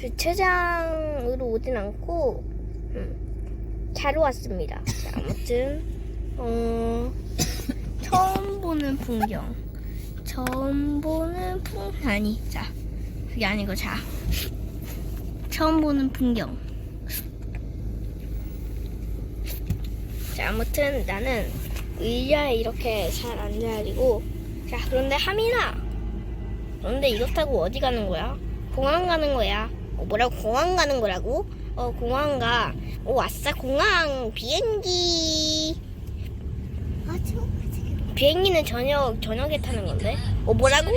주차장으로 오진 않고 음, 차로 왔습니다. 자, 아무튼 어, 처음 보는 풍경. 처음 보는 풍 아니 자 그게 아니고 자 처음 보는 풍경. 자 아무튼 나는 의자에 이렇게 잘 앉아가지고 자 그런데 하민아 그런데 이거 타고 어디 가는 거야? 공항 가는 거야. 어, 뭐라고 공항 가는 거라고? 어 공항 가. 오 아싸 공항 비행기. 비행기는 저녁 저녁에 타는 건데. 어 뭐라고?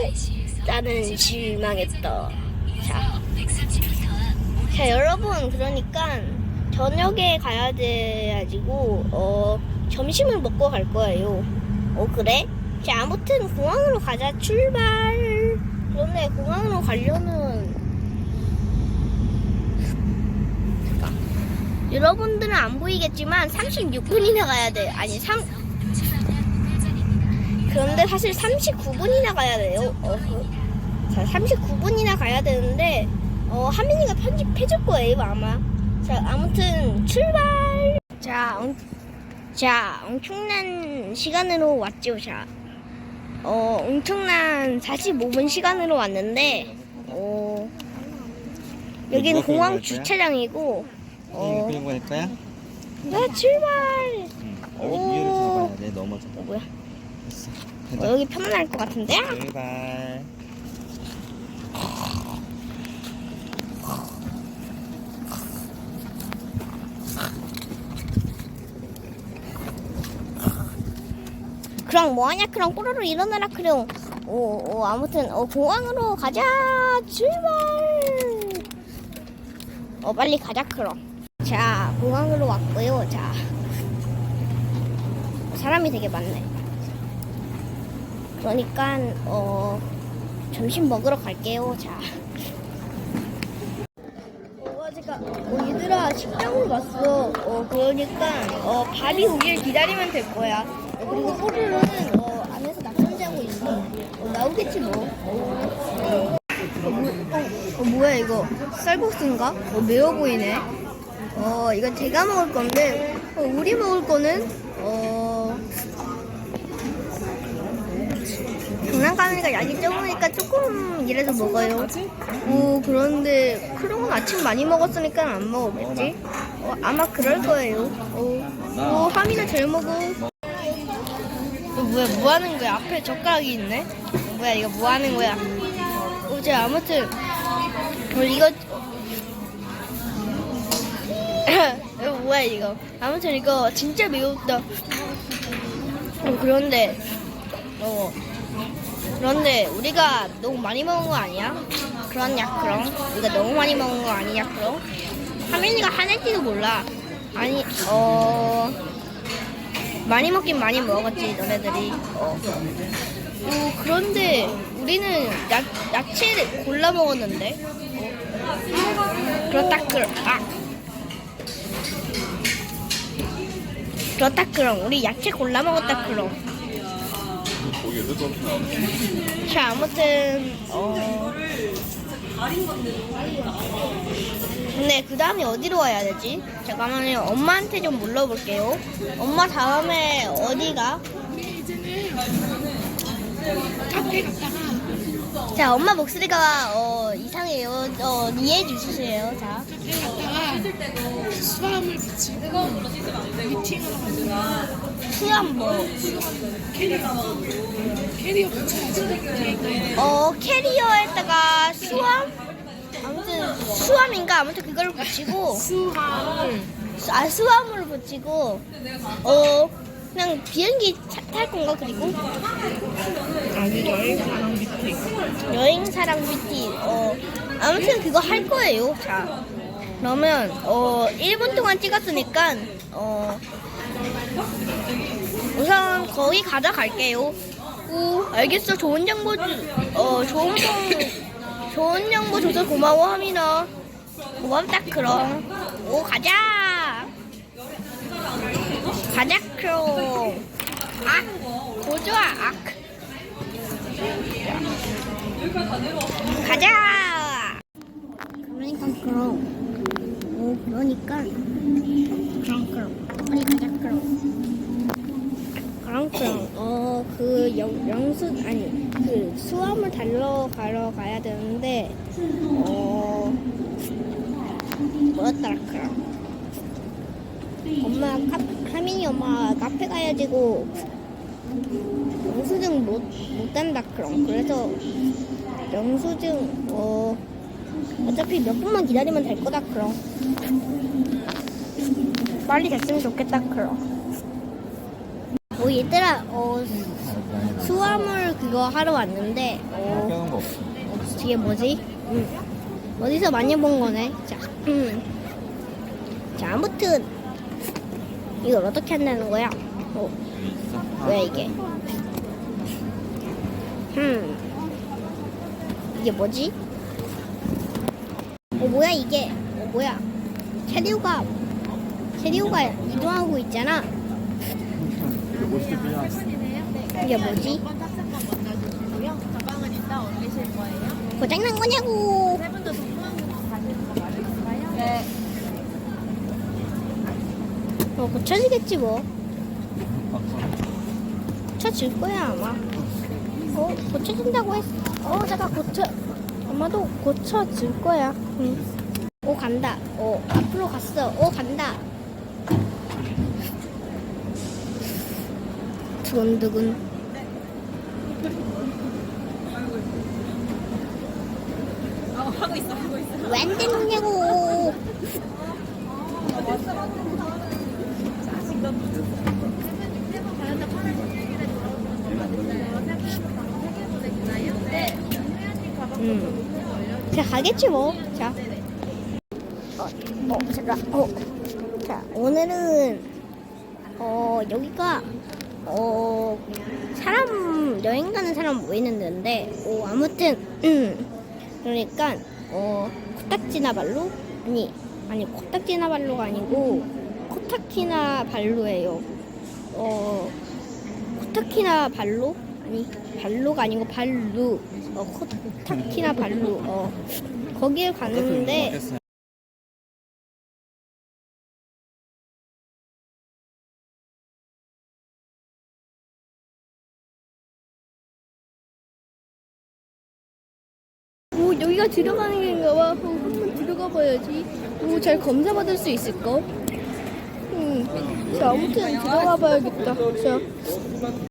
나는 실망했다. 자, 자 여러분 그러니까 저녁에 가야 돼가지고 어 점심을 먹고 갈 거예요. 어 그래? 자 아무튼 공항으로 가자 출발. 그런데 공항으로 가려면 잠깐. 여러분들은 안 보이겠지만 36분이나 가야 돼. 아니 3 그런데 사실 39분이나 가야 돼요. 어, 자 39분이나 가야 되는데 어 하민이가 편집해줄 거예요 아마. 자 아무튼 출발. 자, 엄, 자 엄청난 시간으로 왔죠. 자. 어, 엄청난 45분 시간으로 왔는데, 어, 여기는 공항? 주차장이고, 어. 어, 끌고 갈 거야? 나 출발! 응. 오. 여기 위를 잡아야 돼. 넘어져. 어, 뭐야? 됐어. 어, 여기 편안할 것 같은데? 출발. 그럼 뭐하냐, 그럼 꼬르르 일어나라, 그럼. 어, 어, 아무튼, 어, 공항으로 가자! 출발! 어, 빨리 가자, 그럼. 자, 공항으로 왔고요, 자. 사람이 되게 많네. 그러니까, 어, 점심 먹으러 갈게요, 자. 어, 아직까 어, 얘들아, 식당으로 왔어. 어, 그러니까, 어, 밥이 오길 기다리면 될 거야. 어, 그리고 꼬르르는, 어, 안에서 낮잠 자고 있어. 어, 나오겠지, 뭐. 어, 어, 뭐, 어, 어, 뭐야, 이거. 쌀국수인가? 어, 매워 보이네. 어, 이건 제가 먹을 건데, 어, 우리 먹을 거는, 어, 장난감이니까 약이 적으니까 조금이라도 먹어요. 오, 그런데 크롱은 아침 많이 먹었으니까 안 먹었겠지? 어, 아마 그럴 거예요. 오, 오 하미가 잘 먹어. 어, 뭐야, 뭐 하는 거야? 앞에 젓가락이 있네? 어, 뭐야, 이거 뭐 하는 거야? 어, 제 아무튼, 어, 이거, 이거 뭐야, 이거. 아무튼 이거 진짜 매웠다. 어, 그런데, 어, 그런데 우리가 너무 많이 먹은 거 아니야? 그렇냐 그럼? 우리가 너무 많이 먹은 거 아니냐 그럼? 하민이가 화낼지도 몰라. 아니 어 많이 먹긴 많이 먹었지 너네들이. 어. 어, 그런데 우리는 야, 야채를 골라 먹었는데. 그렇다 그럼 아. 그렇다 그럼. 우리 야채 골라 먹었다 그럼. 자 아무튼 어. 근데 그 다음에 어디로 와야 되지? 잠깐만요. 엄마한테 좀 물어볼게요. 엄마 다음에 어디가? 자 엄마 목소리가 어, 이상해요. 어, 이해해 주세요. 자 수함을 붙이고 미팅을 하고 수염 뭐 캐리어 붙여야지. 어, 캐리어에다가 수암? 아무튼 수암인가? 아무튼 그걸 붙이고 수함을 수- 아 수암을 붙이고 어 그냥 비행기 차- 탈 건가 그리고? 아니 여행사랑 미팅 여행사랑 뷰티 어 아무튼 그거 할 거예요 자 그러면 어 1분 동안 찍었으니까 어 우선 거기 가자 갈게요. 오 알겠어. 좋은 정보 주, 어 좋은 정 좋은 정보 줘서 고마워 하민아 고맙다 그럼. 오 가자! 가자 그럼 악 고조아 악 가자. 그러니까 빨리 가자 그럼. 그럼 그럼 어그 영수 아니 그 수화물 달러 가러 가야 되는데 어 뭐였더라 그럼. 엄마 카, 하민이 엄마 카페 가야 되고 영수증 못, 못 딴다 그럼 그래서 영수증 어 어차피 몇 분만 기다리면 될 거다 그럼 빨리 됐으면 좋겠다 그럼 어 얘들아 어 수화물 그거 하러 왔는데 어 껴놓은 거 없어. 이게 뭐지? 음. 어디서 많이 본 거네. 자, 음. 자 아무튼 이걸 어떻게 한다는 거야? 어, 여기 있어. 왜 이게? 음, 이게 뭐지? 어 뭐야 이게? 어 뭐야? 체리오가 체리오가 이동하고 있잖아. 이게 뭐지? 고장난 거냐고? 네. 어 고쳐지겠지 뭐. 고쳐질 거야 아마. 어 고쳐진다고 했어. 어 잠깐 고쳐. 아마도 고쳐질 거야. 응. 오 간다. 어 앞으로 갔어. 오 간다. 두근두근. 하고 있어, 하고 있어. 왜안 되느냐고. 음. 자 가겠지 뭐. 자. 어, 어 잠깐. 어. 자 오늘은 어 여기가 어 사람 여행 가는 사람 모이는 데인데 어 아무튼 음 그러니까 어 코딱지나발루 아니 아니 코딱지나발루가 아니고 코타키나 발루예요. 어 코타키나 발루 아니 발루가 아니고 발루 어 코타키나 발루 어 거길 갔는데 오 여기가 들어가는 게인가 봐. 어, 한번 들어가 봐야지. 오 잘 검사 받을 수 있을까? 음. 자 아무튼 들어가 봐야겠다. 자